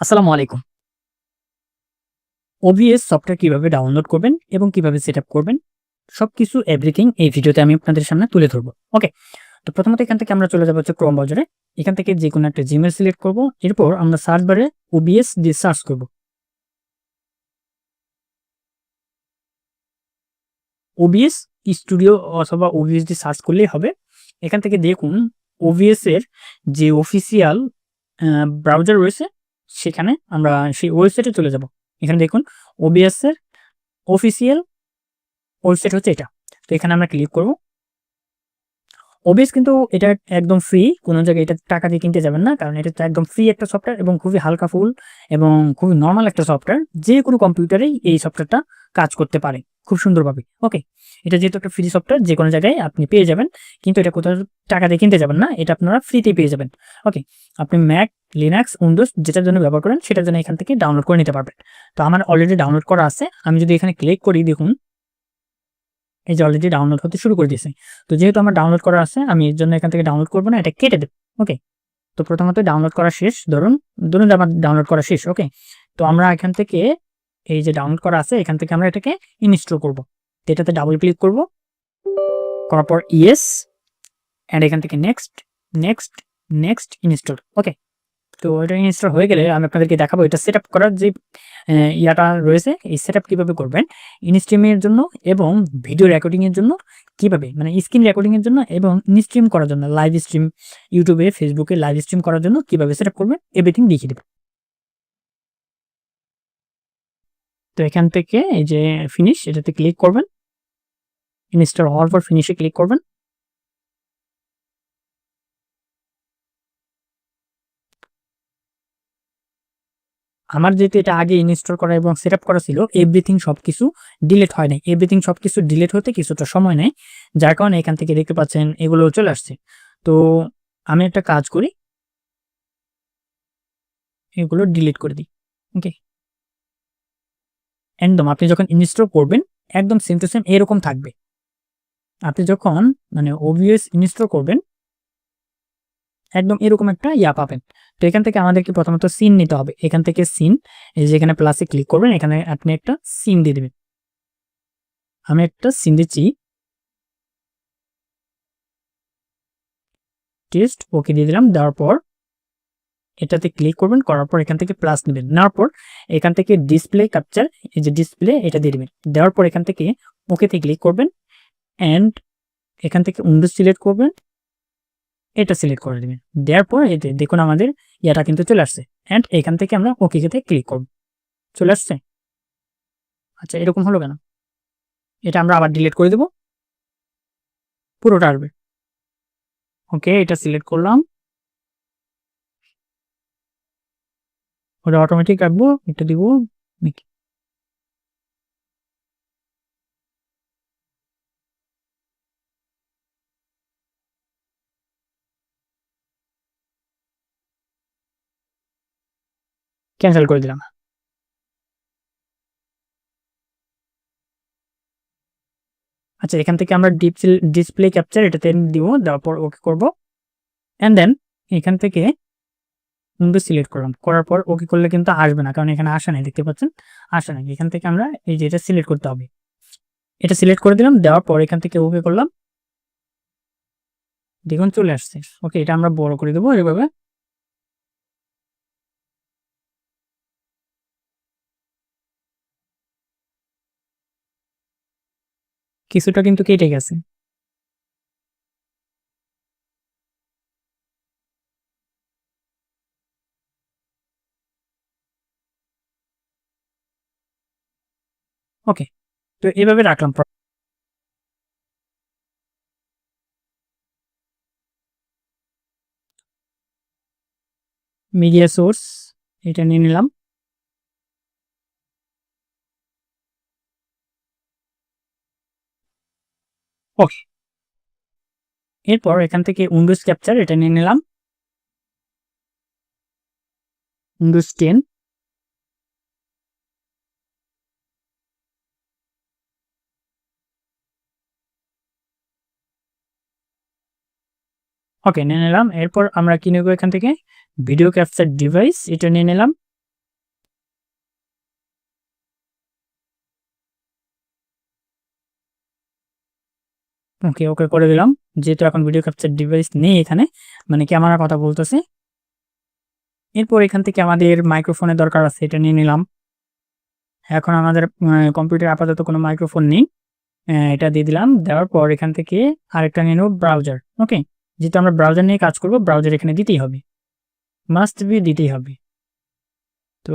আসসালামু আলাইকুম। OBS software কীভাবে ডাউনলোড করবেন এবং কীভাবে সেট করবেন, সবকিছু এভরিথিং এই ভিডিওতে আমি আপনাদের সামনে তুলে ধরবো। ওকে তো প্রথমত এখান থেকে আমরা চলে যাব হচ্ছে ক্রোম ব্রাউজারে এখান থেকে যে কোনো একটা জিমেল সিলেক্ট করব এরপর আমরা সার্চ বারে ওবিএস দিয়ে সার্চ করব। ওবিএস স্টুডিও অথবা ওবিএস দিয়ে সার্চ করলেই হবে। এখান থেকে দেখুন ওবিএস এর যে অফিসিয়াল ব্রাউজার রয়েছে সেখানে আমরা সেই ওয়েবসাইটে চলে যাব। এখানে দেখুন ওবিএস এর অফিসিয়াল ওয়েবসাইট হচ্ছে এটা। তো এখানে আমরা ক্লিক করব। ওবিএস কিন্তু এটা একদম ফ্রি কোনো জায়গায় এটা টাকা দিয়ে কিনতে যাবেন না, কারণ এটা একদম ফ্রি একটা সফটওয়্যার এবং খুবই হালকা ফুল এবং খুবই নর্মাল একটা সফটওয়্যার যে কোনো কম্পিউটারেই এই সফটওয়্যারটা কাজ করতে পারে, খুব সুন্দরভাবে ওকে এটা যেহেতু একটা ফ্রি সফটওয়্যার যে কোনো জায়গায় আপনি পেয়ে যাবেন, কিন্তু এটা কোথাও টাকা দিয়ে কিনতে যাবেন না, এটা আপনারা ফ্রিতেই পেয়ে যাবেন ওকে আপনি ম্যাক লিনাক্স উইন্ডোজ যেটার জন্য ব্যবহার করেন, সেটার জন্য এখান থেকে ডাউনলোড করে নিতে পারবেন। তো আমার অলরেডি ডাউনলোড করা আছে, আমি যদি এখানে ক্লিক করি, দেখুন এই যে অলরেডি ডাউনলোড হতে শুরু করে দিয়েছে। তো যেহেতু আমার ডাউনলোড করা আছে, আমি এর জন্য এখান থেকে ডাউনলোড করব না, এটা কেটে দেবো ওকে তো প্রথমত ডাউনলোড করা শেষ, ধরুন ধরুন আমার ডাউনলোড করা শেষ ওকে তো আমরা এখান থেকে এই যে ডাউনলোড করা আছে, এখান থেকে আমরা এটাকে ইনস্টল করব। তো এটাতে ডাবল ক্লিক করব। করার পর ইয়েস অ্যান্ড এখান থেকে next next next install okay তো এটা ইনস্টল হয়ে গেলে আমি আপনাদেরকে দেখাবো এটা সেট করার যে ইয়াটা রয়েছে, এই সেট কীভাবে করবেন ইনস্ট্রিমের জন্য এবং ভিডিও রেকর্ডিংয়ের জন্য কীভাবে মানে স্ক্রিন রেকর্ডিংয়ের জন্য এবং ইনস্ট্রিম করার জন্য লাইভ স্ট্রিম ইউটিউবে ফেসবুকে লাইভ স্ট্রিম করার জন্য কীভাবে সেট করবেন এভরিথিং দেখিয়ে দেবে। তো এখান থেকে এই যে ফিনিশ এটাতে ক্লিক করবেন। ইনস্টল হওয়ার পর ফিনিশে ক্লিক করবেন। আমার যেহেতু এটা আগে ইনস্টল করা এবং সেট করা ছিল এভরিথিং সবকিছু ডিলিট হয় নাই। এভরিথিং সবকিছু ডিলিট হতে কিছুটা সময় নেয়, যার কারণে এখান থেকে দেখতে পাচ্ছেন এগুলো চলে আসছে। তো আমি একটা কাজ করি, এগুলো ডিলিট করে দিই ওকে একদম, আপনি যখন ইনস্টল করবেন, একদম সেম টু সেম এরকম থাকবে। আপনি যখন মানে ওবিএস ইনস্টল করবেন, একদম এরকম একটা ইয়া পাবেন। তো এখান থেকে আমাদেরকে প্রথমত সিন নিতে হবে। এখান থেকে সিন এই যে এখানে প্লাসে ক্লিক করবেন, এখানে আপনি একটা সিন দিয়ে দেবেন। আমি একটা সিন দিচ্ছি। টেস্ট ওকে দিয়ে দিলাম, দেওয়ার পর এটাতে ক্লিক করবেন, করার পর এখান থেকে প্লাস নেবেন। নেওয়ার পর এখান থেকে ডিসপ্লে ক্যাপচার এই যে ডিসপ্লে এটা দিয়ে দেবেন। দেওয়ার পর এখান থেকে ওকেতে ক্লিক করবেন অ্যান্ড এখান থেকে উইন্ডোজ সিলেক্ট করবেন। এটা সিলেক্ট করে দেবেন দেওয়ার পর এতে দেখুন আমাদের ইয়াটা কিন্তু চলে আসছে। অ্যান্ড এখান থেকে আমরা ওকে তে ক্লিক করব। চলে আসছে? আচ্ছা এরকম হলো কেন? এটা আমরা আবার ডিলিট করে দেব। পুরোটা আসবে। ওকে এটা সিলেক্ট করলাম। ওটা অটোমেটিক রাখব এটা দিব নাকি ক্যান্সেল করে দিলাম আচ্ছা এখান থেকে আমরা ডিসপ্লে ক্যাপচার এটাতে দিব, দেওয়ার পর ওকে করব। অ্যান্ড দেন এখান থেকে উইন্ডো সিলেক্ট করলাম। করার পর ওকে করলে কিন্তু আসবে না, কারণ এখানে আসে নাই, দেখতে পাচ্ছেন? আসে নাই। এখান থেকে আমরা এই যে এটা সিলেক্ট করতে হবে। এটা সিলেক্ট করে দিলাম, দেওয়ার পর এখান থেকে ওকে করলাম। দেখুন চলে আসছে। ওকে, এটা আমরা বড় করে দেবো এভাবে। কিছুটা কিন্তু কেটে গেছে। ওকে তো এভাবে রাখলাম। মিডিয়া সোর্স এটা নিয়ে নিলাম। ওকে এরপর এখান থেকে উইন্ডোজ ক্যাপচার এটা নিয়ে নিলাম। উইন্ডোজ টেন ওকে নিয়ে নিলাম। এরপর আমরা কি নেব এখান থেকে? ভিডিও ক্যাপচার ডিভাইস এটা নিয়ে নিলাম। ওকে ওকে করে দিলাম। যেহেতু এখন ভিডিও ক্যাপচার ডিভাইস নেই এখানে মানে ক্যামেরার কথা বলতেছে। এরপর এখান থেকে আমাদের মাইক্রোফোনের দরকার আছে, এটা নিয়ে নিলাম। এখন আমাদের কম্পিউটার আপাতত কোনো মাইক্রোফোন নেই। এটা দিয়ে দিলাম। দেওয়ার পর এখান থেকে আরেকটা নিয়ে নেব ব্রাউজার ওকে যেহেতু আমরা ব্রাউজার নিয়ে কাজ করব ব্রাউজার এখানে দিতেই হবে। মাস্ট বি দিতেই হবে। তো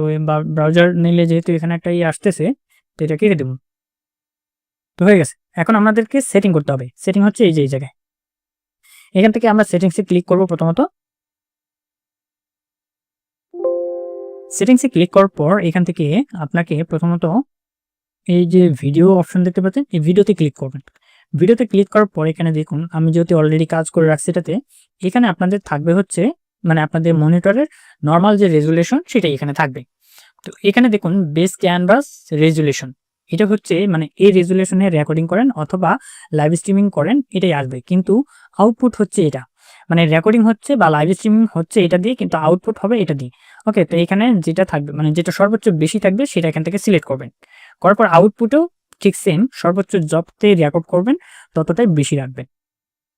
ব্রাউজার নিলে যেহেতু এখানে একটা ইয়ে আসতেছে, তো এটা কেটে দেবো। তো হয়ে গেছে। এখন আমাদেরকে সেটিং করতে হবে। সেটিং হচ্ছে এই যে, এই জায়গায়। এখান থেকে আমরা সেটিংসে ক্লিক করব প্রথমত। সেটিংসে ক্লিক করার পর এখান থেকে আপনাকে প্রথমত এই যে ভিডিও অপশন দেখতে পাচ্ছেন, এই ভিডিওতে ক্লিক করবেন। ভিডিওতে ক্লিক করার পর এখানে দেখুন, আমি যেহেতু অলরেডি কাজ করে রাখছি এটাতে, এখানে আপনাদের থাকবে হচ্ছে মানে আপনাদের মনিটরের নর্মাল যে রেজুলেশন সেটাই এখানে থাকবে। তো এখানে দেখুন বেস ক্যানভাস রেজুলেশন এটা হচ্ছে মানে এই রেজুলেশনে রেকর্ডিং করেন অথবা লাইভ স্ট্রিমিং করেন, এটাই আসবে। কিন্তু আউটপুট হচ্ছে এটা। মানে রেকর্ডিং হচ্ছে বা লাইভ স্ট্রিমিং হচ্ছে এটা দিয়ে, কিন্তু আউটপুট হবে এটা দিয়ে। ওকে তো এখানে যেটা থাকবে মানে যেটা সর্বোচ্চ বেশি থাকবে সেটা এখান থেকে সিলেক্ট করবেন। করার পর আউটপুটেও ঠিক সেম সর্বোচ্চ যততে রেকর্ড করবেন, ততটাই বেশি রাখবেন।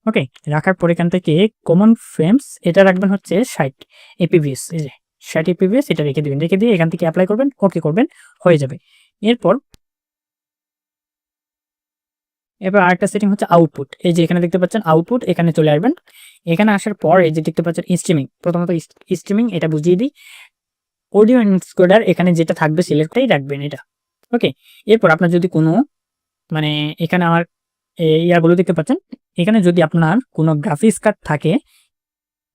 ওকে রাখার পর এখান থেকে কমন ফ্রেমস এটা রাখবেন হচ্ছে ষাট এপিভিএস এই যে ষাট এপিভিএস এটা রেখে দিবেন। রেখে দিয়ে এখান থেকে অ্যাপ্লাই করবেন ওকে করবেন, হয়ে যাবে। এরপর এবার আরেকটা সেটিং হচ্ছে আউটপুট এই যে এখানে দেখতে পাচ্ছেন আউটপুট এখানে চলে আসবেন। এখানে আসার পর এই যে দেখতে পাচ্ছেন স্ট্রিমিং প্রথমত স্ট্রিমিং এটা বুঝিয়ে দিই। অডিও ইনস্কোডার এখানে যেটা থাকবে সিলেক্টটাই রাখবেন এটা। ওকে এরপর আপনার যদি কোনো মানে এখানে আমার ইয়ারগুলো দেখতে পাচ্ছেন। এখানে যদি আপনার কোনো গ্রাফিক্স কার্ড থাকে,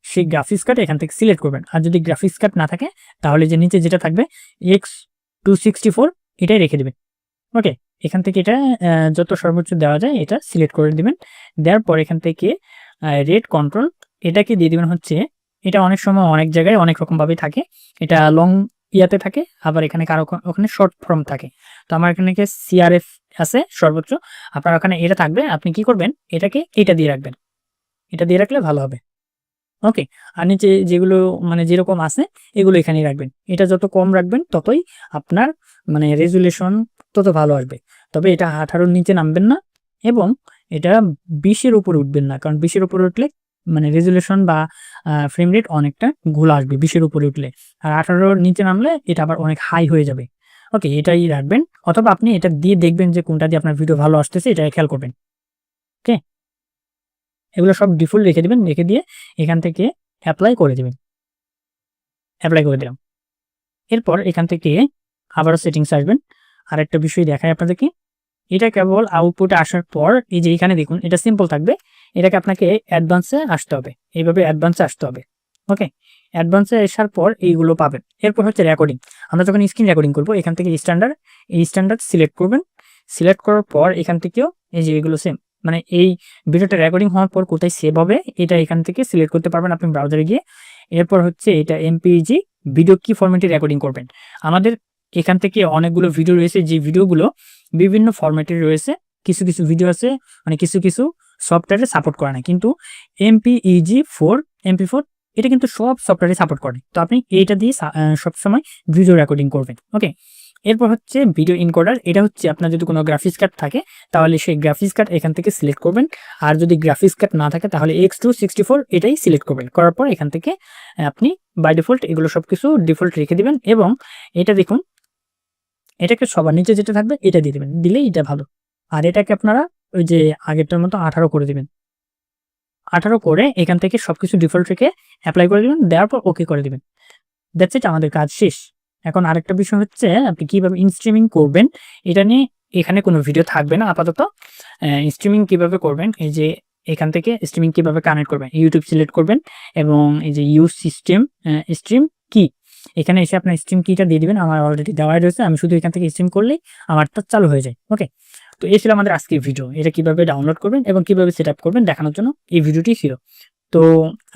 সেই গ্রাফিক্স কার্ড এখান থেকে সিলেক্ট করবেন। আর যদি গ্রাফিক্স কার্ড না থাকে, তাহলে যে নিচে যেটা থাকবে এক্স টু সিক্সটি ফোর এটাই রেখে দেবেন। ওকে এখান থেকে এটা যত সর্বোচ্চ দেওয়া যায় এটা সিলেক্ট করে দিবেন। দেওয়ার পর এখান থেকে রেড কন্ট্রোল এটাকে দিয়ে দিবেন হচ্ছে, এটা অনেক সময় অনেক জায়গায় অনেক রকমভাবে থাকে। এটা লং ইয়াতে থাকে, আবার এখানে কারও ওখানে শর্ট ফর্ম থাকে। তো আমার এখানে সিআরএফ আছে সর্বোচ্চ, আপনার ওখানে এটা থাকবে, আপনি কি করবেন, এটাকে এটা দিয়ে রাখবেন। এটা দিয়ে রাখলে ভালো হবে। ওকে আর নিচে যেগুলো মানে যেরকম আছে, এগুলো এখানেই রাখবেন। এটা যত কম রাখবেন, ততই আপনার মানে রেজুলেশন তত ভালো আসবে। তবে এটা আঠারোর নিচে নামবেন না এবং এটা বিশের উপরে উঠবেন না, কারণ বিশের উপরে উঠলে মানে রেজুলেশন বা ফ্রেম রেট অনেকটা ঘোলা আসবে বিশের উপরে উঠলে। আর আঠারোর নিচে নামলে এটা আবার অনেক হাই হয়ে যাবে। ওকে এটাই রাখবেন। অথবা আপনি এটা দিয়ে দেখবেন যে কোনটা দিয়ে আপনার ভিডিও ভালো আসতেছে, এটা খেয়াল করবেন। ওকে এগুলো সব ডিফল্ট রেখে দিবেন, রেখে দিয়ে এখান থেকে অ্যাপ্লাই করে দিবেন। অ্যাপ্লাই করে দিলাম। এরপর এখান থেকে আবারও সেটিংস আসবেন। আর একটা বিষয় দেখায় আপনাদেরকে। এটা কেবল আউটপুটে আসার পর, এই যে এখানে দেখুন, এটা সিম্পল থাকবে। এটাকে আপনাকে অ্যাডভান্সে আসতে হবে। এইভাবে অ্যাডভান্সে আসতে হবে। ওকে অ্যাডভান্সে আসার পর এইগুলো পাবেন। এরপর হচ্ছে রেকর্ডিং আমরা যখন স্ক্রিন রেকর্ডিং করব, এখান থেকে স্ট্যান্ডার্ড এই স্ট্যান্ডার্ড সিলেক্ট করবেন। সিলেক্ট করার পর এখান থেকেও এই যে এগুলো সেম মানে এই ভিডিওটা রেকর্ডিং হওয়ার পর কোথায় সেভ হবে, এটা এখান থেকে সিলেক্ট করতে পারবেন আপনি ব্রাউজারে গিয়ে। এরপর হচ্ছে এটা এমপিজি ভিডিও কি ফরম্যাটে রেকর্ডিং করবেন। আমাদের এখান থেকে অনেকগুলো ভিডিও রয়েছে, যে ভিডিওগুলো বিভিন্ন ফরম্যাটে রয়েছে। কিছু কিছু ভিডিও আছে মানে কিছু কিছু সফটওয়্যারে সাপোর্ট করে না। কিন্তু এমপিইজি ফোর এমপি ফোর এটা কিন্তু সব সফটওয়্যারে সাপোর্ট করে। তো আপনি এইটা দিয়ে সবসময় ভিডিও রেকর্ডিং করবেন ওকে এরপর হচ্ছে ভিডিও ইনকোডার এটা হচ্ছে আপনার যদি কোনো গ্রাফিক্স কার্ড থাকে, তাহলে সেই গ্রাফিক্স কার্ড এখান থেকে সিলেক্ট করবেন। আর যদি গ্রাফিক্স কার্ড না থাকে, তাহলে এক্স টু সিক্সটি ফোর এটাই সিলেক্ট করবেন। করার পর এখান থেকে আপনি বাই ডিফল্ট এগুলো সব কিছু ডিফল্ট রেখে দিবেন এবং এটা দেখুন এটাকে সবার নিচে যেটা থাকবে এটা দিয়ে দেবেন। দিলেই এটা ভালো। আর এটাকে আপনারা ওই যে আগেরটার মতো আঠারো করে দিবেন। আঠারো করে এখান থেকে সবকিছু ডিফল্ট রেখে অ্যাপ্লাই করে দিবেন, দেওয়ার পর ওকে করে দিবেন। দ্যাটস ইট আমাদের কাজ শেষ। এখন আরেকটা বিষয় হচ্ছে, আপনি কীভাবে ইনস্ট্রিমিং করবেন, এটা নিয়ে এখানে কোনো ভিডিও থাকবে না, আপাতত। স্ট্রিমিং কীভাবে করবেন, এই যে এখান থেকে স্ট্রিমিং কীভাবে কানেক্ট করবেন ইউটিউব সিলেক্ট করবেন, এবং এই যে ইউজ সিস্টেম স্ট্রিম কি? এখানে এসে আপনার স্ট্রিম কিটা দিয়ে দিবেন, আমার অলরেডি দেওয়াই রয়েছে, আমি শুধু এখান থেকে স্ট্রিম করলেই আমারটা চালু হয়ে যায় ওকে তো এই ছিল আমাদের আজকের ভিডিও এটা কীভাবে ডাউনলোড করবেন এবং কীভাবে সেট করবেন দেখানোর জন্য এই ভিডিওটি ছিল। তো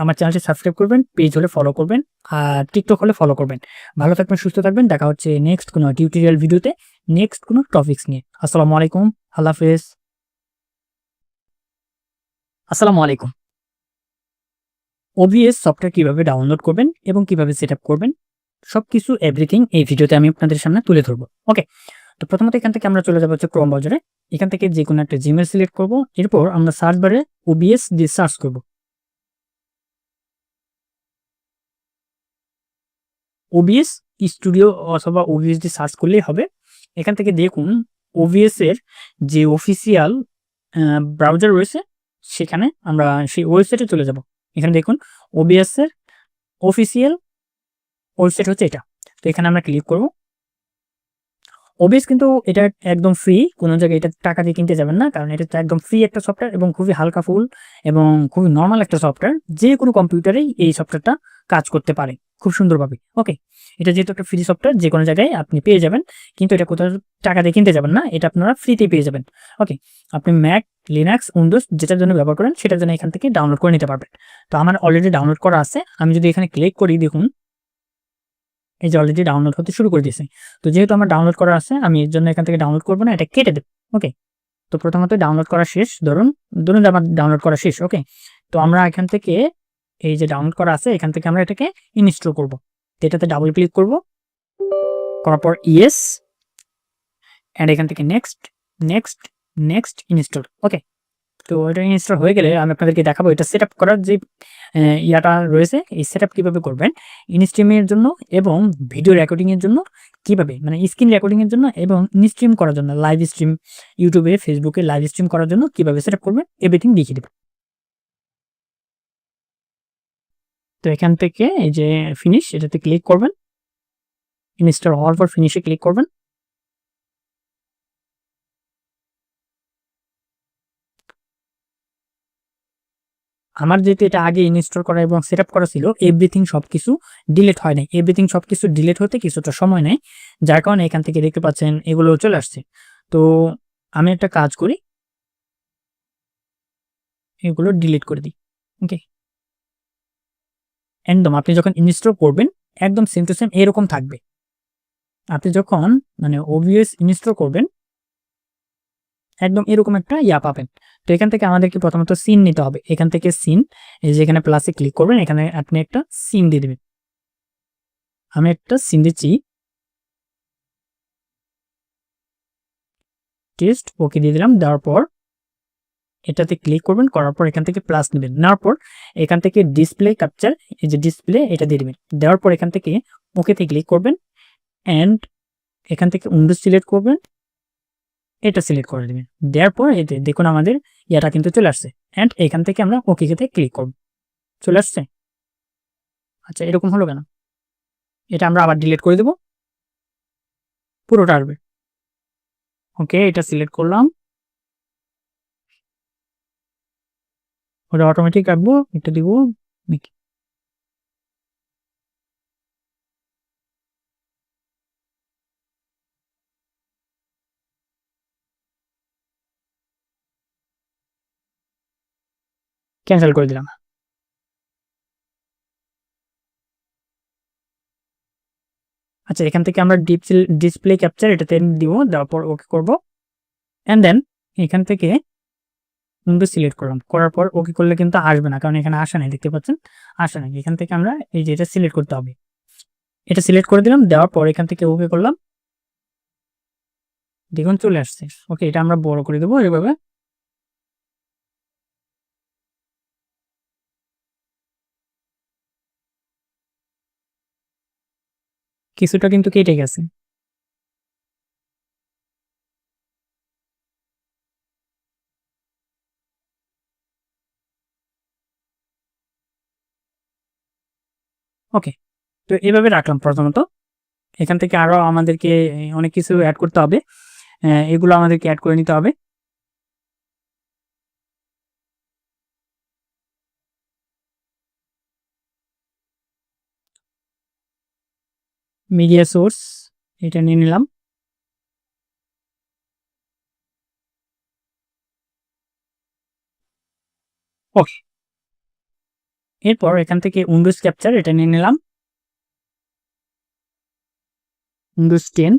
আমার চ্যানেলটি সাবস্ক্রাইব করবেন পেজ হলে ফলো করবেন, আর টিকটক হলে ফলো করবেন। ভালো থাকবেন, সুস্থ থাকবেন, দেখা হচ্ছে নেক্সট কোনো টিউটোরিয়াল ভিডিওতে নেক্সট কোনো টপিক্স নিয়ে। আসসালামু আলাইকুম, আল্লাহ হাফেজ। আসসালামু আলাইকুম। ওবিএস সফটওয়্যার কীভাবে ডাউনলোড করবেন এবং কীভাবে সেট করবেন সবকিছু এভরিথিং এই ভিডিওতে আমি আপনাদের সামনে তুলে ধরবো। ওকে তো প্রথমত এখান থেকে আমরা চলে যাব হচ্ছে ক্রোম ব্রাউজারে এখান থেকে যে কোনো একটা জিমেল সিলেক্ট করব। এরপর আমরা সার্চ বারে ওবিএস দিয়ে সার্চ করব। ওবিএস স্টুডিও অথবা ওবিএস দিয়ে সার্চ করলেই হবে। এখান থেকে দেখুন ওবিএস এর যে অফিসিয়াল ব্রাউজার রয়েছে, সেখানে আমরা সেই ওয়েবসাইটে চলে যাব। এখানে দেখুন ওবিএস এর অফিসিয়াল ওয়েবসাইট হচ্ছে এটা। তো এখানে আমরা ক্লিক করব। ওবিএস কিন্তু এটা একদম ফ্রি কোনো জায়গায় এটা টাকা দিয়ে কিনতে যাবেন না, কারণ এটা তো একদম ফ্রি একটা সফটওয়্যার এবং খুবই হালকা ফুল এবং খুবই নর্মাল একটা সফটওয়্যার যে কোনো কম্পিউটারেই এই সফটওয়্যারটা কাজ করতে পারে, খুব সুন্দরভাবে ওকে এটা যেহেতু একটা ফ্রি সফটওয়্যার যে কোনো জায়গায় আপনি পেয়ে যাবেন, কিন্তু এটা কোথাও টাকা দিয়ে কিনতে যাবেন না, এটা আপনারা ফ্রিতেই পেয়ে যাবেন ওকে আপনি ম্যাক লিনাক্স উইন্ডোজ যেটার জন্য ব্যবহার করেন, সেটার জন্য এখান থেকে ডাউনলোড করে নিতে পারবেন। তো আমার অলরেডি ডাউনলোড করা আছে, আমি যদি এখানে ক্লিক করি, দেখুন এই যে অলরেডি ডাউনলোড হতে শুরু করে দিয়েছে। তো যেহেতু আমার ডাউনলোড করা আছে, আমি এর জন্য এখান থেকে ডাউনলোড করব না, এটা কেটে দেবো ওকে তো প্রথমত ডাউনলোড করা শেষ, ধরুন ধরুন আমার ডাউনলোড করা শেষ ওকে তো আমরা এখান থেকে এই যে ডাউনলোড করা আছে, এখান থেকে আমরা এটাকে ইনস্টল করব। তো এটাতে ডাবল ক্লিক করব, করার পর ইয়েস অ্যান্ড এখান থেকে next next next install okay তো এটা ইনস্টল হয়ে গেলে আমি আপনাদেরকে দেখাবো এটা সেট করার যে ইয়াটা রয়েছে, এই সেট কীভাবে করবেন ইনস্ট্রিমের জন্য এবং ভিডিও রেকর্ডিংয়ের জন্য কীভাবে মানে স্ক্রিন রেকর্ডিংয়ের জন্য এবং ইনস্ট্রিম করার জন্য লাইভ স্ট্রিম ইউটিউবে ফেসবুকে লাইভ স্ট্রিম করার জন্য কীভাবে সেট করবেন এভরিথিং দেখিয়ে দেবো। তো এখান থেকে এই যে ফিনিশ এটাতে ক্লিক করবেন। ইনস্টল হওয়ার পর ফিনিশে ক্লিক করবেন। আমার যেহেতু এটা আগে ইনস্টল করা এবং সেট করা ছিল এভরিথিং সব কিছু ডিলেট হয় নাই। এভরিথিং সব কিছু ডিলেট হতে কিছুটা সময় নেয়, যার কারণে এখান থেকে দেখতে পাচ্ছেন এগুলো চলে আসছে। তো আমি একটা কাজ করি, এগুলো ডিলিট করে দিই ওকে একদম, আপনি যখন ইনস্টল করবেন, একদম সেম টু সেম এরকম থাকবে। আপনি যখন মানে ওবিএস ইনস্টল করবেন একদম এরকম একটা ইয়া পাবেন। তো এখান থেকে আমাদেরকে প্রথমত সিন নিতে হবে। এখান থেকে সিন এই যে এখানে প্লাসে ক্লিক করবেন, এখানে আপনি একটা সিন দিয়ে দেবেন। আমি একটা সিন দিচ্ছি। টেস্ট ওকে দিয়ে দিলাম, দেওয়ার পর এটাতে ক্লিক করবেন, করার পর এখান থেকে প্লাস নেবেন। নেওয়ার পর এখান থেকে ডিসপ্লে ক্যাপচার এই যে ডিসপ্লে এটা দিয়ে দেবেন। দেওয়ার পর এখান থেকে ওকেতে ক্লিক করবেন অ্যান্ড এখান থেকে উইন্ডোজ সিলেক্ট করবেন। এটা সিলেক্ট করে দেবেন দেওয়ার পর এতে দেখুন আমাদের ইয়াটা কিন্তু চলে আসছে। অ্যান্ড এখান থেকে আমরা ওকে খেতে ক্লিক করব। চলে আসছে? আচ্ছা এরকম হলো কেন? এটা আমরা আবার ডিলিট করে দেব। পুরোটা আসবে। ওকে এটা সিলেক্ট করলাম। ওটা অটোমেটিক রাখব এটা দিব ক্যান্সেল করে দিলাম। আচ্ছা এখান থেকে আমরা ডিসপ্লে ক্যাপচার এটাতে দিব, দেওয়ার পর ওকে করব। অ্যান্ড দেন এখান থেকে উইন্ডো সিলেক্ট করলাম। করার পর ওকে করলে কিন্তু আসবে না, কারণ এখানে আসে নাই, দেখতে পাচ্ছেন? আসে নাই। এখান থেকে আমরা এই যে এটা সিলেক্ট করতে হবে। এটা সিলেক্ট করে দিলাম, দেওয়ার পর এখান থেকে ওকে করলাম। দেখুন চলে আসছে। ওকে, এটা আমরা বড় করে দেবো এভাবে। কিছুটা কিন্তু কেটে গেছে। ওকে তো এভাবে রাখলাম প্রথমত। এখান থেকে আরও আমাদেরকে অনেক কিছু অ্যাড করতে হবে। এগুলো আমাদেরকে অ্যাড করে নিতে হবে। মিডিয়া সোর্স এটা নিয়ে নিলাম। ওকে এরপর এখান থেকে উইন্ডোজ ক্যাপচার এটা নিয়ে নিলাম। উইন্ডোজ টেন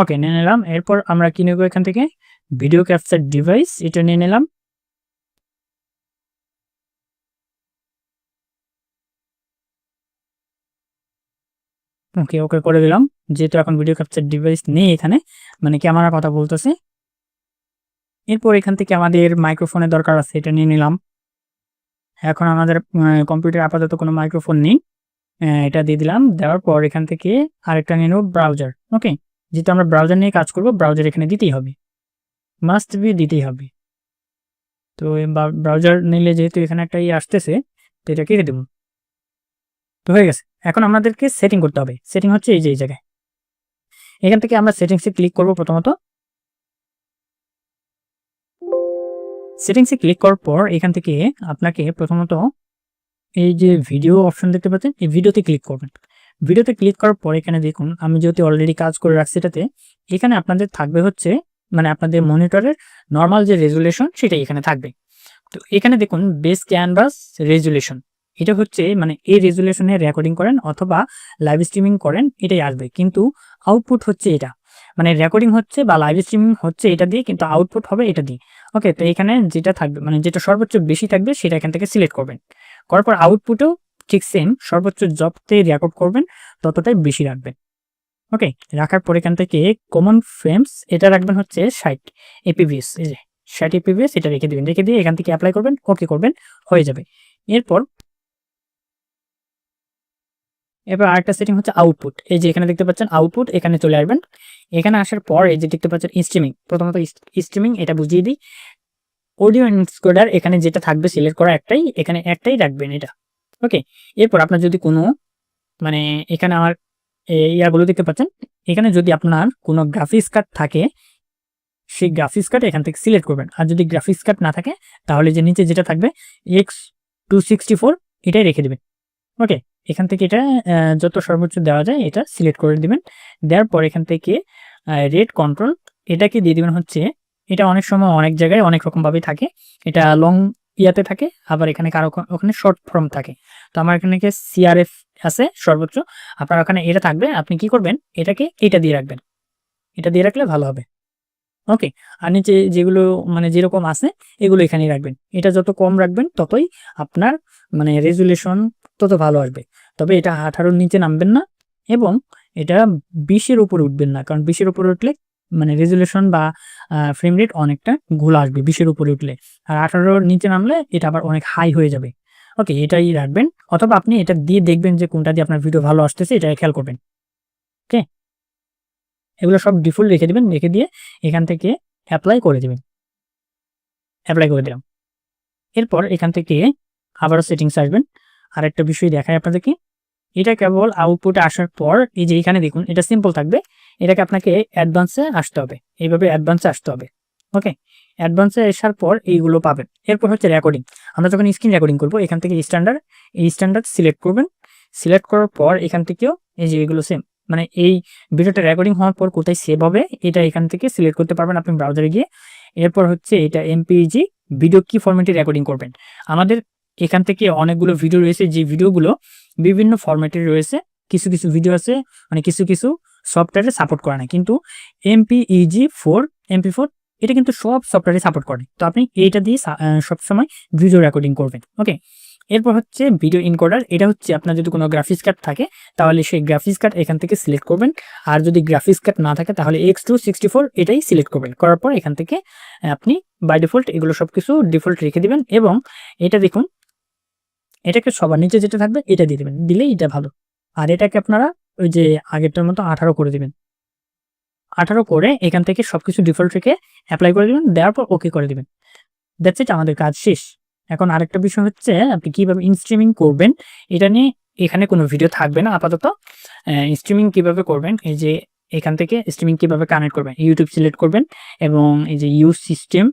ওকে নিয়ে নিলাম। এরপর আমরা কি নেব এখান থেকে? ভিডিও ক্যাপচার ডিভাইস এটা নিয়ে নিলাম। ওকে ওকে করে দিলাম। যেহেতু এখন ভিডিও ক্যাপচার ডিভাইস নেই এখানে মানে ক্যামেরার কথা বলতেছে? এরপর এখান থেকে আমাদের মাইক্রোফোনের দরকার আছে, এটা নিয়ে নিলাম। এখন আমাদের কম্পিউটার আপাতত কোনো মাইক্রোফোন নেই। এটা দিয়ে দিলাম। দেওয়ার পর এখান থেকে আরেকটা নিয়ে নেব ব্রাউজার ওকে যেহেতু আমরা ব্রাউজার নিয়ে কাজ করব ব্রাউজার এখানে দিতেই হবে। মাস্ট বি দিতেই হবে। তো ব্রাউজার নিলে যেহেতু এখানে একটা ইয়ে আসতেছে, তো এটা কেটে দেবো। তো হয়ে গেছে। এখন আমাদেরকে সেটিং করতে হবে। সেটিং হচ্ছে এই যে, এই জায়গায়। এখান থেকে আমরা সেটিংসে ক্লিক করব প্রথমত। সেটিংসে ক্লিক করার পর এখান থেকে আপনাকে প্রথমত এই যে ভিডিও অপশন দেখতে পাচ্ছেন, এই ভিডিওতে ক্লিক করবেন। ভিডিওতে ক্লিক করার পর এখানে দেখুন, আমি যেহেতু অলরেডি কাজ করে রাখছি এটাতে, এখানে আপনাদের থাকবে হচ্ছে মানে আপনাদের মনিটরের নর্মাল যে রেজুলেশন সেটাই এখানে থাকবে। তো এখানে দেখুন বেস ক্যানভাস রেজুলেশন এটা হচ্ছে মানে এই রেজুলেশনে রেকর্ডিং করেন অথবা লাইভ স্ট্রিমিং করেন, এটাই আসবে। কিন্তু আউটপুট হচ্ছে এটা মানে রেকর্ডিং হচ্ছে বা লাইভ স্ট্রিমিং হচ্ছে এটা দিয়ে, কিন্তু আউটপুট হবে এটা দিয়ে। ওকে তো এখানে যেটা থাকবে মানে যেটা সর্বোচ্চ বেশি থাকবে, সেটা এখান থেকে সিলেক্ট করবেন। করার পর আউটপুটেও ঠিক সেম সর্বোচ্চ যততে রেকর্ড করবেন, ততটাই বেশি রাখবেন। ওকে রাখার পর এখান থেকে কমন ফ্রেমস এটা রাখবেন হচ্ছে ষাট এপিভিএস এই যে ষাট এপিভিএস এটা রেখে দিবেন, রেখে দিয়ে এখান থেকে অ্যাপ্লাই করবেন ওকে করবেন, হয়ে যাবে। এরপর এবার আরেকটা সেটিং হচ্ছে আউটপুট এই যে এখানে দেখতে পাচ্ছেন আউটপুট এখানে চলে আসবেন। এখানে আসার পর এই যে দেখতে পাচ্ছেন স্ট্রিমিং প্রথমত স্ট্রিমিং এটা বুঝিয়ে দিই। অডিও ইনস্কোডার এখানে যেটা থাকবে সিলেক্ট করা একটাই, এখানে একটাই রাখবেন এটা। ওকে এরপর আপনার যদি কোনো মানে এখানে আমার এই ইয়াগুলো দেখতে পাচ্ছেন, এখানে যদি আপনার কোনো গ্রাফিক্স কার্ড থাকে, সেই গ্রাফিক্স কার্ড এখান থেকে সিলেক্ট করবেন। আর যদি গ্রাফিক্স কার্ড না থাকে, তাহলে যে নিচে যেটা থাকবে এক্স টু সিক্সটি ফোর এটাই রেখে দেবেন। ওকে এখান থেকে এটা যত সর্বোচ্চ দেওয়া যায়, এটা সিলেক্ট করে দিবেন। দেওয়ার পর এখান থেকে রেড কন্ট্রোল এটাকে দিয়ে দিবেন হচ্ছে, এটা অনেক সময় অনেক জায়গায় অনেক রকম ভাবে থাকে। এটা লং ইয়াতে থাকে, আবার এখানে কারও ওখানে শর্ট ফর্ম থাকে। তো আমার এখানে সিআরএফ আছে, সর্বোচ্চ। আপনার ওখানে এটা থাকবে, আপনি কি করবেন, এটাকে এটা দিয়ে রাখবেন। এটা দিয়ে রাখলে ভালো হবে। ওকে, আর নিচে যেগুলো মানে যেরকম আছে, এগুলো এখানেই রাখবেন। এটা যত কম রাখবেন, ততই আপনার মানে রেজুলেশন তত ভালো আসবে। তবে এটা আঠারোর নিচে নামবেন না, এবং এটা বিশের উপরে উঠবেন না, কারণ বিশের উপরে উঠলে মানে রেজুলেশন বা ফ্রেম রেট অনেকটা ঘোলা আসবে বিশের উপরে উঠলে। আর আঠারোর নিচে নামলে এটা আবার অনেক হাই হয়ে যাবে। ওকে এটাই রাখবেন। অথবা আপনি এটা দিয়ে দেখবেন যে কোনটা দিয়ে আপনার ভিডিও ভালো আসতেছে এটা খেয়াল করবেন। ওকে এগুলো সব ডিফল্ট রেখে দেবেন, রেখে দিয়ে এখান থেকে অ্যাপ্লাই করে দেবেন। অ্যাপ্লাই করে দিলাম। এরপর এখান থেকে আবারও সেটিংস আসবেন। আর একটা বিষয় দেখায় আপনাদেরকে। এটা কেবল আউটপুটে আসার পর, এই যে এখানে দেখুন, এটা সিম্পল থাকবে। এটাকে আপনাকে অ্যাডভান্সে আসতে হবে। এইভাবে অ্যাডভান্সে আসতে হবে। ওকে অ্যাডভান্সে আসার পর এইগুলো পাবেন। এরপর হচ্ছে রেকর্ডিং আমরা যখন স্ক্রিন রেকর্ডিং করব, এখান থেকে স্ট্যান্ডার্ড এই স্ট্যান্ডার্ড সিলেক্ট করবেন। সিলেক্ট করার পর এখান থেকেও এই যে এগুলো সেম মানে এই ভিডিওটা রেকর্ডিং হওয়ার পর কোথায় সেভ হবে, এটা এখান থেকে সিলেক্ট করতে পারবেন আপনি ব্রাউজারে গিয়ে। এরপর হচ্ছে এটা এমপিজি ভিডিও কি ফরম্যাটে রেকর্ডিং করবেন। আমাদের এখান থেকে অনেকগুলো ভিডিও রয়েছে, যে ভিডিওগুলো বিভিন্ন ফরম্যাটে রয়েছে। কিছু কিছু ভিডিও আছে মানে কিছু কিছু সফটওয়্যারে সাপোর্ট করে না। কিন্তু এমপিইজি ফোর এমপি ফোর এটা কিন্তু সব সফটওয়্যারে সাপোর্ট করে। তো আপনি এইটা দিয়ে সবসময় ভিডিও রেকর্ডিং করবেন ওকে এরপর হচ্ছে ভিডিও ইনকোডার এটা হচ্ছে আপনার যদি কোনো গ্রাফিক্স কার্ড থাকে, তাহলে সেই গ্রাফিক্স কার্ড এখান থেকে সিলেক্ট করবেন। আর যদি গ্রাফিক্স কার্ড না থাকে, তাহলে এক্স টু সিক্সটি ফোর এটাই সিলেক্ট করবেন। করার পর এখান থেকে আপনি বাই ডিফল্ট এগুলো সব কিছু ডিফল্ট রেখে দিবেন এবং এটা দেখুন এটাকে সবার নিচে যেটা থাকবে, এটা দিয়ে দেবেন। দিলে এটা ভালো। আর এটাকে আপনারা ওই যে আগেরটার মতো আঠারো করে দিবেন। আঠারো করে এখান থেকে সবকিছু ডিফল্ট রেখে অ্যাপ্লাই করে দিবেন, দেওয়ার পর ওকে করে দিবেন। দ্যাটস আমাদের কাজ শেষ। এখন আরেকটা বিষয় হচ্ছে, আপনি কীভাবে ইনস্ট্রিমিং করবেন, এটা নিয়ে এখানে কোনো ভিডিও থাকবে না, আপাতত। স্ট্রিমিং কীভাবে করবেন, এই যে এখান থেকে স্ট্রিমিং কীভাবে কানেক্ট করবেন ইউটিউব সিলেক্ট করবেন, এবং এই যে ইউজ সিস্টেম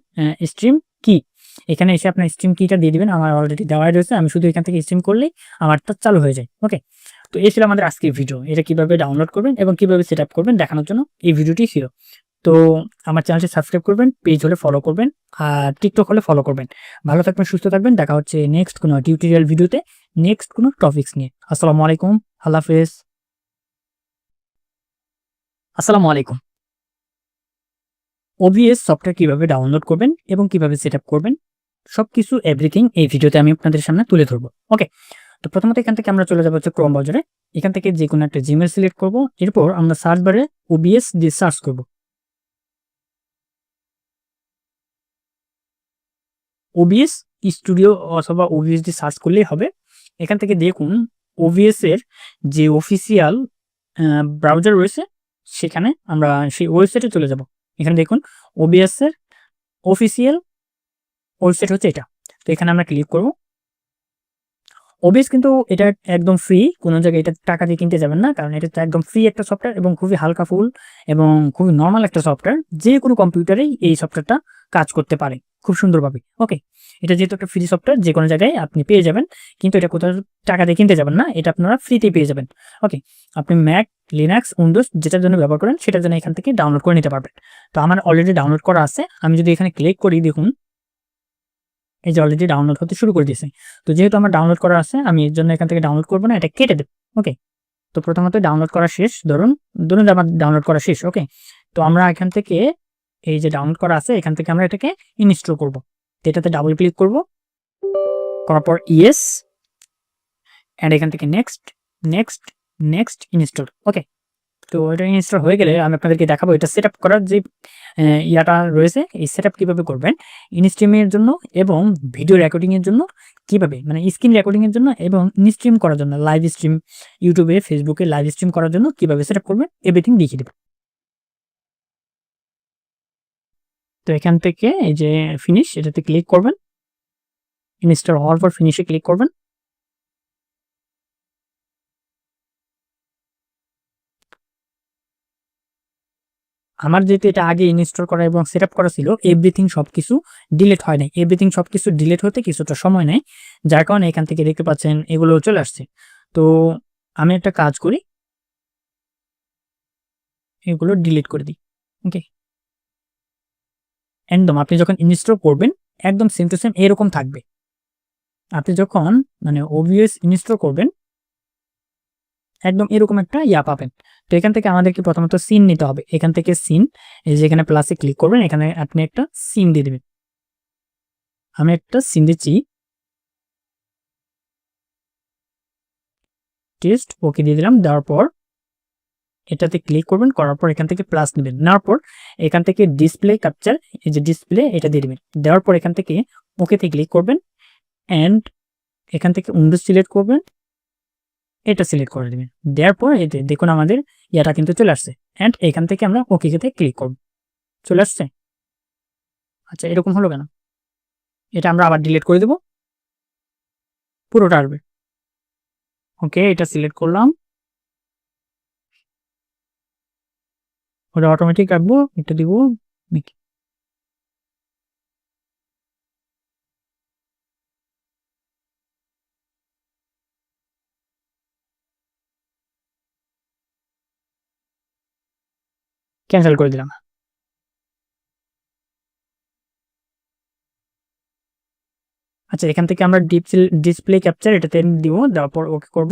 স্ট্রিম কি? এখানে এসে আপনার স্ট্রিম কিটা দিয়ে দিবেন, আমার অলরেডি দেওয়াই রয়েছে, আমি শুধু এখান থেকে স্ট্রিম করলেই আমারটা চালু হয়ে যায় ওকে তো এই ছিল আমাদের আজকের ভিডিও এটা কীভাবে ডাউনলোড করবেন এবং কীভাবে সেট করবেন দেখানোর জন্য এই ভিডিওটি ছিল। তো আমার চ্যানেলটি সাবস্ক্রাইব করবেন পেজ হলে ফলো করবেন, আর টিকটক হলে ফলো করবেন। ভালো থাকবেন, সুস্থ থাকবেন, দেখা হচ্ছে নেক্সট কোনো টিউটোরিয়াল ভিডিওতে নেক্সট কোনো টপিক্স নিয়ে। আসসালামু আলাইকুম, আল্লাহ হাফেজ। আসসালামু আলাইকুম। ওবিএস সফটওয়্যার কীভাবে ডাউনলোড করবেন এবং কীভাবে সেট আপ করবেন সবকিছু এভরিথিং এই ভিডিওতে আমি আপনাদের সামনে তুলে ধরবো। ওকে তো প্রথমত এখান থেকে আমরা চলে যাব হচ্ছে ক্রোম ব্রাউজারে এখান থেকে যে কোনো একটা জিমেল সিলেক্ট করব। এরপর আমরা সার্চ বারে ওবিএস দিয়ে সার্চ করব। ওবিএস স্টুডিও অথবা ওবিএস দিয়ে সার্চ করলেই হবে। এখান থেকে দেখুন ওবিএস এর যে অফিসিয়াল ব্রাউজার রয়েছে, সেখানে আমরা সেই ওয়েবসাইটে চলে যাব। এখানে দেখুন ওবিএস এর অফিসিয়াল ওয়েবসাইট হচ্ছে এটা। তো এখানে আমরা ক্লিক করব। ওবিএস কিন্তু এটা একদম ফ্রি কোনো জায়গায় এটা টাকা দিয়ে কিনতে যাবেন না, কারণ এটা তো একদম ফ্রি একটা সফটওয়্যার এবং খুবই হালকা ফুল এবং খুবই নর্মাল একটা সফটওয়্যার যে কোনো কম্পিউটারেই এই সফটওয়্যারটা কাজ করতে পারে, খুব সুন্দরভাবে ওকে এটা যেহেতু একটা ফ্রি সফটওয়্যার যে কোনো জায়গায় আপনি পেয়ে যাবেন, কিন্তু এটা কোথাও টাকা দিয়ে কিনতে যাবেন না, এটা আপনারা ফ্রিতেই পেয়ে যাবেন ওকে আপনি ম্যাক লিনাক্স উইন্ডোজ যেটার জন্য ব্যবহার করেন, সেটার জন্য এখান থেকে ডাউনলোড করে নিতে পারবেন। তো আমার অলরেডি ডাউনলোড করা আছে, আমি যদি এখানে ক্লিক করি, দেখুন এই যে অলরেডি ডাউনলোড হতে শুরু করে দিয়েছে। তো যেহেতু আমার ডাউনলোড করা আছে, আমি এর জন্য এখান থেকে ডাউনলোড করব না, এটা কেটে দেবো ওকে তো প্রথমত ডাউনলোড করা শেষ, ধরুন ধরুন আমার ডাউনলোড করা শেষ ওকে তো আমরা এখান থেকে এই যে ডাউনলোড করা আছে, এখান থেকে আমরা এটাকে ইনস্টল করব। তো এটাতে ডাবল ক্লিক করব। করার পর ইয়েস অ্যান্ড এখান থেকে next next next install okay তো এটা ইনস্টল হয়ে গেলে আমি আপনাদেরকে দেখাবো এটা সেট করার যে ইয়াটা রয়েছে, এই সেট কীভাবে করবেন ইনস্ট্রিমের জন্য এবং ভিডিও রেকর্ডিংয়ের জন্য কীভাবে মানে স্ক্রিন রেকর্ডিংয়ের জন্য এবং ইনস্ট্রিম করার জন্য লাইভ স্ট্রিম ইউটিউবে ফেসবুকে লাইভ স্ট্রিম করার জন্য কীভাবে সেট করবেন এভরিথিং দেখিয়ে দেবো। তো এখান থেকে এই যে ফিনিশ এটাতে ক্লিক করবেন। ইনস্টল হওয়ার পর ফিনিশে ক্লিক করবেন। আমার যেহেতু এটা আগে ইনস্টল করা এবং সেট করা ছিল এভরিথিং সব কিছু ডিলিট হয় নাই। এভরিথিং সব কিছু ডিলিট হতে কিছুটা সময় নেয় যার কারণে এখান থেকে দেখতে পাচ্ছেন এগুলো চলে আসছে। তো আমি একটা কাজ করি, এগুলো ডিলিট করে দিই ওকে একদম, আপনি যখন ইনস্টল করবেন, একদম সেম টু সেম এরকম থাকবে। আপনি যখন মানে ওবিএস ইনস্টল করবেন একদম এরকম একটা ইয়া পাবেন। তো এখান থেকে আমাদেরকে প্রথমত সিন নিতে হবে। এখান থেকে সিন এই যে এখানে প্লাসে ক্লিক করবেন, এখানে আপনি একটা সিন দিয়ে দেবেন। আমি একটা সিন দিচ্ছি। টেস্ট ওকে দিয়ে দিলাম, দেওয়ার পর এটাতে ক্লিক করবেন, করার পর এখান থেকে প্লাস নেবেন। নেওয়ার পর এখান থেকে ডিসপ্লে ক্যাপচার এই যে ডিসপ্লে এটা দিয়ে দেবেন। দেওয়ার পর এখান থেকে ওকেতে ক্লিক করবেন অ্যান্ড এখান থেকে উইন্ডোজ সিলেক্ট করবেন। এটা সিলেক্ট করে দেবেন দেওয়ার পর এতে দেখুন আমাদের ইয়াটা কিন্তু চলে আসছে। অ্যান্ড এখান থেকে আমরা ওকে তে ক্লিক করব। চলে আসছে? আচ্ছা এরকম হলো কেন? এটা আমরা আবার ডিলিট করে দেব। পুরোটা আসবে। ওকে এটা সিলেক্ট করলাম। ওটা অটোমেটিক রাখব এটা দিব ক্যান্সেল করে দিলাম। আচ্ছা এখান থেকে আমরা ডিসপ্লে ক্যাপচার এটাতে দিব, দেওয়ার পর ওকে করব।